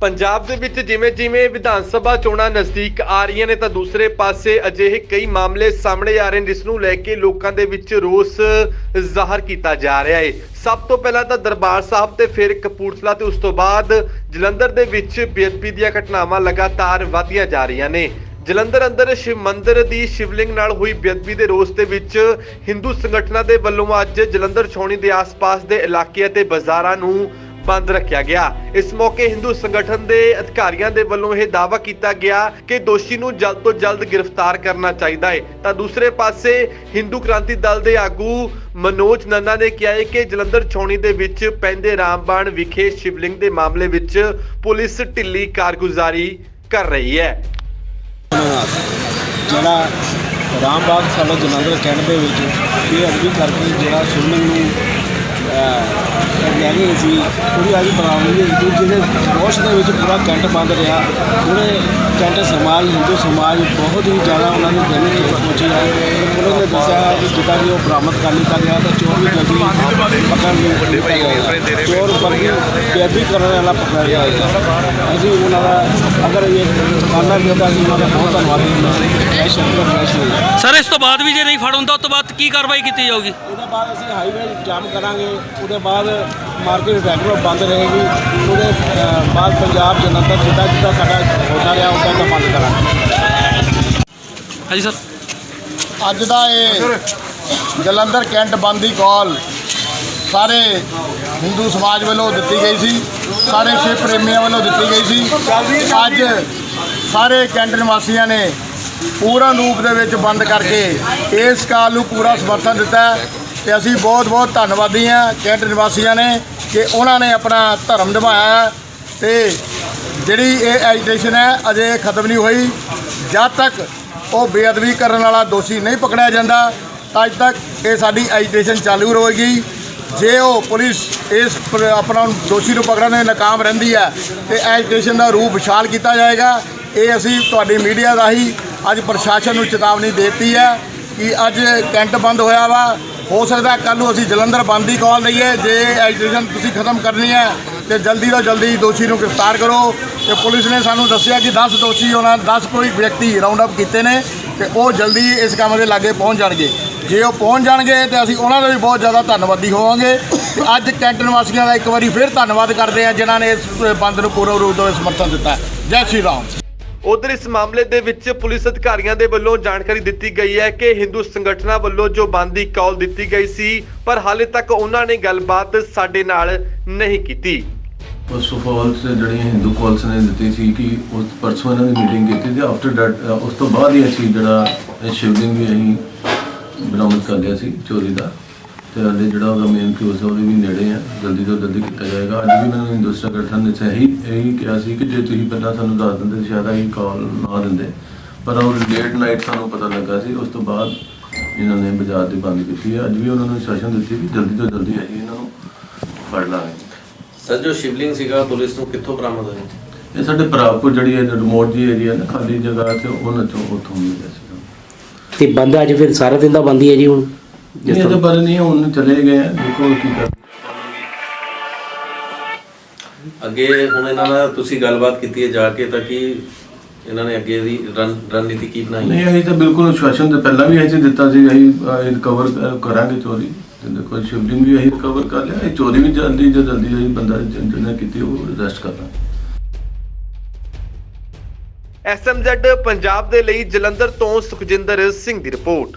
ਪੰਜਾਬ ਦੇ ਵਿੱਚ ਜਿਵੇਂ ਜਿਵੇਂ ਵਿਧਾਨ ਸਭਾ ਚੋਣਾਂ ਨਜ਼ਦੀਕ ਆ ਰਹੀਆਂ ਨੇ ਤਾਂ ਦੂਸਰੇ ਪਾਸੇ ਅਜਿਹੇ ਕਈ ਮਾਮਲੇ ਸਾਹਮਣੇ ਆ ਰਹੇ ਨੇ, ਜਿਸ ਨੂੰ ਲੈ ਕੇ ਲੋਕਾਂ ਦੇ ਵਿੱਚ ਰੋਸ ਜ਼ਾਹਰ ਕੀਤਾ ਜਾ ਰਿਹਾ ਹੈ। ਸਭ ਤੋਂ ਪਹਿਲਾਂ ਤਾਂ ਦਰਬਾਰ ਸਾਹਿਬ ਤੇ ਫਿਰ ਕਪੂਰਥਲਾ ਤੇ ਉਸ ਤੋਂ ਬਾਅਦ ਜਲੰਧਰ ਦੇ ਵਿੱਚ ਬੇਅਦਬੀ ਦੀਆਂ ਘਟਨਾਵਾਂ ਲਗਾਤਾਰ ਵਧਦੀਆਂ ਜਾ ਰਹੀਆਂ ਨੇ। ਜਲੰਧਰ ਅੰਦਰ ਸ਼ਿਵ ਮੰਦਿਰ ਦੀ ਸ਼ਿਵਲਿੰਗ ਨਾਲ ਹੋਈ ਬੇਅਦਬੀ ਦੇ ਰੋਸ ਦੇ ਵਿੱਚ ਹਿੰਦੂ ਸੰਗਠਨਾਂ ਦੇ ਵੱਲੋਂ ਅੱਜ ਜਲੰਧਰ ਛਾਉਣੀ ਦੇ ਆਸ-ਪਾਸ ਦੇ ਇਲਾਕੇ ਅਤੇ ਬਾਜ਼ਾਰਾਂ ਨੂੰ ਬੰਦ ਰੱਖਿਆ ਗਿਆ। ਇਸ ਮੌਕੇ ਹਿੰਦੂ ਸੰਗਠਨ ਦੇ ਅਧਿਕਾਰੀਆਂ ਦੇ ਵੱਲੋਂ ਇਹ ਦਾਅਵਾ ਕੀਤਾ ਗਿਆ ਕਿ ਦੋਸ਼ੀ ਨੂੰ ਜਲਦ ਤੋਂ ਜਲਦ ਗ੍ਰਿਫਤਾਰ ਕਰਨਾ ਚਾਹੀਦਾ ਹੈ। ਤਾਂ ਦੂਸਰੇ ਪਾਸੇ ਹਿੰਦੂ ਕ੍ਰਾਂਤੀ ਦਲ ਦੇ ਆਗੂ ਮਨੋਜ ਨੰਨਾ ਨੇ ਕਿਹਾ ਹੈ ਕਿ ਜਲੰਧਰ ਛਾਉਣੀ ਦੇ ਵਿੱਚ ਪੈਂਦੇ ਰਾਮਬਾਣ ਵਿਖੇ ਸ਼ਿਵਲਿੰਗ ਦੇ ਮਾਮਲੇ ਵਿੱਚ ਪੁਲਿਸ ਢਿੱਲੀ ਕਾਰਗੁਜ਼ਾਰੀ ਕਰ ਰਹੀ ਹੈ। ਜਿਹੜਾ ਰਾਮਬਾਗ ਸਾਡਾ ਜਲੰਧਰ ਕੈਂਟ ਦੇ ਵਿੱਚ ਇਹ ਅਰਜ਼ੀ ਕਰਕੇ ਜਿਹੜਾ ਸ਼ਿਵਲਿੰਗ ਨੂੰ ਲੈ ਗਏ ਸੀ ਉਹਦੀ ਅੱਜ ਬਣਾਉਣੀ ਦੀ ਜਿਹਦੇ ਰੋਸ਼ ਦੇ ਵਿੱਚ ਪੂਰਾ ਕੈਂਟ ਬੰਦ ਰਿਹਾ ਉਹਨੇ ਕੈਂਟ ਸਮਾਜ ਹਿੰਦੂ ਸਮਾਜ ਬਹੁਤ ਹੀ ਜ਼ਿਆਦਾ ਉਹਨਾਂ ਦੀ ਦਿਲ ਨੂੰ ਪਹੁੰਚੀ ਹੈ। ਤੇ ਪੁਲਿਸ ਨੇ ਦੱਸਿਆ ਕਿ ਜਿੱਦਾਂ ਕਿ ਉਹ ਬਰਾਮਦ ਕਰ ਲਿੱਤਾ ਗਿਆ ਤਾਂ ਚੋਰ ਵੀ ਜਲਦੀ ਪਕੜ ਗਿਆ ਚੋਰ ਬਲਕਿ ਬੇਅਦਬੀ ਕਰਨ ਵਾਲਾ ਪਕੜਿਆ ਜਾਏਗਾ ਅਸੀਂ ਉਹਨਾਂ ਦਾ ਅਗਰ ਇਹ ਦੁਕਾਨਦਾਰ ਵੀ ਹੁੰਦਾ ਅਸੀਂ ਉਹਨਾਂ ਦਾ ਬਹੁਤ ਧੰਨਵਾਦੀ ਹਾਂ। ਸਰ ਇਸ ਤੋਂ ਬਾਅਦ ਵੀ ਜੇ ਨਹੀਂ ਫੜ ਹੁੰਦਾ ਉਸ ਤੋਂ ਬਾਅਦ ਕੀ ਕਾਰਵਾਈ ਕੀਤੀ ਜਾਊਗੀ? ਉਹਦੇ ਬਾਅਦ ਅਸੀਂ ਹਾਈਵੇ ਜਾਮ ਕਰਾਂਗੇ। ਉਹਦੇ ਬਾਅਦ ਮਾਰਕੀਟ ਰੈਗੂਲਰ ਬੰਦ ਰਹੇਗੀ ਉਹਦੇ ਬਾਅਦ ਪੰਜਾਬ ਜਲੰਧਰ ਜਿੱਦਾਂ ਜਿੱਦਾਂ ਸਾਡਾ ਹੋਦਾ ਰਿਹਾ ਉੱਦਾਂ ਦਾ ਬੰਦ ਕਰਾਂਗੇ। ਹਾਂਜੀ ਸਰ। ਅੱਜ ਦਾ ਇਹ ਜਲੰਧਰ ਕੈਂਟ ਬੰਦ ਦੀ ਕਾਲ ਸਾਰੇ ਹਿੰਦੂ ਸਮਾਜ ਵੱਲੋਂ ਦਿੱਤੀ ਗਈ ਸੀ ਸਾਰੇ ਸ਼ਿਵ ਪ੍ਰੇਮੀਆਂ ਵੱਲੋਂ ਦਿੱਤੀ ਗਈ ਸੀ। ਅੱਜ ਸਾਰੇ ਕੈਂਟ ਨਿਵਾਸੀਆਂ ਨੇ ਪੂਰਨ ਰੂਪ ਦੇ ਵਿੱਚ ਬੰਦ ਕਰਕੇ ਇਸ ਕਾਲ ਨੂੰ ਪੂਰਾ ਸਮਰਥਨ ਦਿੱਤਾ ਹੈ। ਤੇ ਅਸੀਂ ਬਹੁਤ ਬਹੁਤ ਧੰਨਵਾਦੀ ਹਾਂ ਕੈਂਟ ਨਿਵਾਸੀਆਂ ਨੇ ਕਿ ਉਹਨਾਂ ਨੇ ਆਪਣਾ ਧਰਮ ਨਿਭਾਇਆ ਹੈ ਤੇ ਜਿਹੜੀ ਇਹ ਐਜੀਟੇਸ਼ਨ ਹੈ ਅਜੇ ਖਤਮ ਨਹੀਂ ਹੋਈ। ਜਦ ਤੱਕ ਉਹ ਬੇਅਦਬੀ ਕਰਨ ਵਾਲਾ ਦੋਸ਼ੀ ਨਹੀਂ ਪਕੜਿਆ ਜਾਂਦਾ, ਤਦ ਤੱਕ ਇਹ ਸਾਡੀ ਐਜੀਟੇਸ਼ਨ ਚਾਲੂ ਰਹੇਗੀ। ਜੇ ਉਹ ਪੁਲਿਸ ਇਸ ਆਪਣਾ ਦੋਸ਼ੀ ਨੂੰ ਪਕੜਨ ਦੇ ਨਾਕਾਮ ਰਹਿੰਦੀ ਹੈ, ਤੇ ਐਜੀਟੇਸ਼ਨ ਦਾ ਰੂਪ ਵਿਸ਼ਾਲ ਕੀਤਾ ਜਾਏਗਾ। ਇਹ ਅਸੀਂ ਤੁਹਾਡੀ ਮੀਡੀਆ ਰਾਹੀਂ ਅੱਜ ਪ੍ਰਸ਼ਾਸਨ ਨੂੰ ਚੇਤਾਵਨੀ ਦੇ ਦਿੱਤੀ ਹੈ ਕਿ ਅੱਜ ਕੈਂਟ ਬੰਦ ਹੋਇਆ ਵਾ। ਹੋ ਸਕਦਾ ਕੱਲ ਨੂੰ ਅਸੀਂ ਜਲੰਧਰ ਬੰਦ ਦੀ ਕਾਲ ਲਈਏ, ਜੇ ਐਜੀਟੇਸ਼ਨ ਤੁਸੀਂ ਖਤਮ ਕਰਨੀ ਹੈ, ਤੇ ਜਲਦੀ ਤੋਂ ਜਲਦੀ ਦੋਸ਼ੀ ਨੂੰ ਗ੍ਰਿਫਤਾਰ ਕਰੋ। ਤੇ ਪੁਲਿਸ ਨੇ ਸਾਨੂੰ ਦੱਸਿਆ ਕਿ 10 ਦੋਸ਼ੀ ਉਹਨਾਂ 10 ਕੋਈ ਵਿਅਕਤੀ ਰਾਉਂਡ ਅਪ ਕੀਤੇ ਨੇ, ਤੇ ਉਹ ਜਲਦੀ ਇਸ ਕੰਮ ਦੇ ਲਾਗੇ ਪਹੁੰਚ ਜਾਣਗੇ। ਜੇ ਉਹ ਪਹੁੰਚ ਜਾਣਗੇ, ਤੇ ਅਸੀਂ ਉਹਨਾਂ ਦਾ ਵੀ ਬਹੁਤ ਜ਼ਿਆਦਾ ਧੰਨਵਾਦੀ ਹੋਵਾਂਗੇ। ਤੇ ਅੱਜ ਕੈਂਟ ਨਿਵਾਸੀਆਂ ਦਾ ਇੱਕ ਵਾਰੀ ਫਿਰ ਧੰਨਵਾਦ ਕਰਦੇ ਹਾਂ, ਜਿਨ੍ਹਾਂ ਨੇ ਇਸ ਬੰਦ ਨੂੰ ਪੂਰਨ ਰੂਪ ਤੋਂ ਵਿੱਚ ਸਮਰਥਨ ਦਿੱਤਾ। ਜੈ ਸ਼੍ਰੀ ਰਾਮ। ਉਧਰ ਇਸ ਮਾਮਲੇ ਦੇ ਵਿੱਚ ਪੁਲਿਸ ਅਧਿਕਾਰੀਆਂ ਦੇ ਵੱਲੋਂ ਜਾਣਕਾਰੀ ਦਿੱਤੀ ਗਈ ਹੈ ਕਿ ਹਿੰਦੂ ਸੰਗਠਨਾਂ ਵੱਲੋਂ ਜੋ ਬੰਦ ਦੀ ਕਾਲ ਦਿੱਤੀ ਗਈ ਸੀ, ਪਰ ਹਾਲੇ ਤੱਕ ਉਹਨਾਂ ਨੇ ਗੱਲਬਾਤ ਸਾਡੇ ਨਾਲ ਨਹੀਂ ਕੀਤੀ। ਫਸਟ ਆਫ ਜਿਹੜੀਆਂ ਹਿੰਦੂ ਕਾਲਸ ਨੇ ਦਿੱਤੀ ਸੀ ਕਿ ਉਸ ਪਰਸੋਂ ਇਹਨਾਂ ਦੀ ਮੀਟਿੰਗ ਕੀਤੀ ਤੇ ਆਫਟਰ ਦੈਟ ਉਸ ਤੋਂ ਬਾਅਦ ਹੀ ਅਸੀਂ ਜਿਹੜਾ ਸ਼ਿਵਲਿੰਗ ਵੀ ਅਸੀਂ ਬਰਾਮਦ ਕਰ ਲਿਆ ਸੀ, ਚੋਰੀ ਦਾ। ਤੇ ਹਾਲੇ ਜਿਹੜਾ ਉਹਦਾ ਮੇਨ ਕਿਉਸ ਉਹਦੇ ਵੀ ਨੇੜੇ ਆ ਜਲਦੀ ਤੋਂ ਜਲਦੀ ਕੀਤਾ ਜਾਏਗਾ। ਅੱਜ ਵੀ ਮੈਨੂੰ ਹਿੰਦੂ ਸੰਗਠਨ ਨੇ ਸਹੀ ਇਹੀ ਕਿਹਾ ਸੀ ਕਿ ਜੇ ਤੁਸੀਂ ਪਹਿਲਾਂ ਸਾਨੂੰ ਦੱਸ ਦਿੰਦੇ ਸ਼ਾਇਦ ਅਸੀਂ ਕਾਲ ਨਾ ਦਿੰਦੇ। ਪਰ ਉਹ ਲੇਟ ਨਾਈਟ ਸਾਨੂੰ ਪਤਾ ਲੱਗਾ ਸੀ ਉਸ ਤੋਂ ਬਾਅਦ ਇਹਨਾਂ ਨੇ ਬਾਜ਼ਾਰ ਦੀ ਬੰਦ ਕੀਤੀ ਹੈ ਅੱਜ ਵੀ ਉਹਨਾਂ ਨੂੰ ਸੈਸ਼ਨ ਦਿੱਤੀ ਕਿ ਜਲਦੀ ਤੋਂ ਜਲਦੀ ਅਸੀਂ ਇਹਨਾਂ ਨੂੰ ਫੜ ਲਾਂਗੇ। ਸਰ ਜੋ ਸ਼ਿਵਲਿੰਗ ਸੀਗਾ ਪੁਲਿਸ ਨੂੰ ਕਿੱਥੋਂ ਬਰਾਮਦ ਹੋਇਆ? ਇਹ ਸਾਡੇ ਪ੍ਰਾਪਕੋ ਜਿਹੜੀ ਹੈ ਰਿਮੋਟ ਜੀ ਏਰੀਆ ਨਾ ਖਾਲੀ ਜਗ੍ਹਾ ਤੇ ਉਹਨਾਂ ਚੋਂ ਉੱਥੋਂ ਮਿਲਿਆ ਸੀ ਤੇ ਬੰਦ ਅੱਜ ਫਿਰ ਸਾਰਾ ਦਿਨ ਦਾ ਬੰਦ ਹੀ ਜੀ ਹੁਣ? ਇਹ ਤਾਂ ਪਰ ਨਹੀਂ ਹੁਣ ਚਲੇ ਗਏ ਆ ਦੇਖੋ ਕੀ ਕਰ ਅੱਗੇ ਹੁਣ ਇਹਨਾਂ ਨਾਲ ਤੁਸੀਂ ਗੱਲਬਾਤ ਕੀਤੀ ਹੈ ਜਾ ਕੇ ਤਾਂ ਕਿ ਇਹਨਾਂ ਨੇ ਅੱਗੇ ਦੀ ਰਨ ਰਣਨੀਤੀ ਕੀ ਬਣਾਈ? ਨਹੀਂ ਅਸੀਂ ਤਾਂ ਬਿਲਕੁਲ ਸ਼ਾਸਨ ਦੇ ਪਹਿਲਾਂ ਵੀ ਅਸੀਂ ਦਿੱਤਾ ਸੀ ਅਸੀਂ ਇਹ ਰਿਕਵਰ ਕਰਾਂਗੇ ਚੋਰੀ। ਤੇ ਦੇਖੋ ਸ਼ਿਵਲਿੰਗ ਵੀ ਅਸੀਂ ਰਿਕਵਰ ਕਰ ਲਿਆ ਇਹ ਚੋਰੀ ਵੀ ਜਲਦੀ ਜੋ ਜਲਦੀ ਅਸੀਂ ਬੰਦਾ ਜਿਹਨੇ ਕੀਤੀ ਉਹ ਅਰੈਸਟ ਕਰਨਾ ਐਸਐਮਜ਼ੈਡ ਪੰਜਾਬ ਦੇ ਲਈ ਜਲੰਧਰ ਤੋਂ ਸੁਖਜਿੰਦਰ ਸਿੰਘ ਦੀ ਰਿਪੋਰਟ।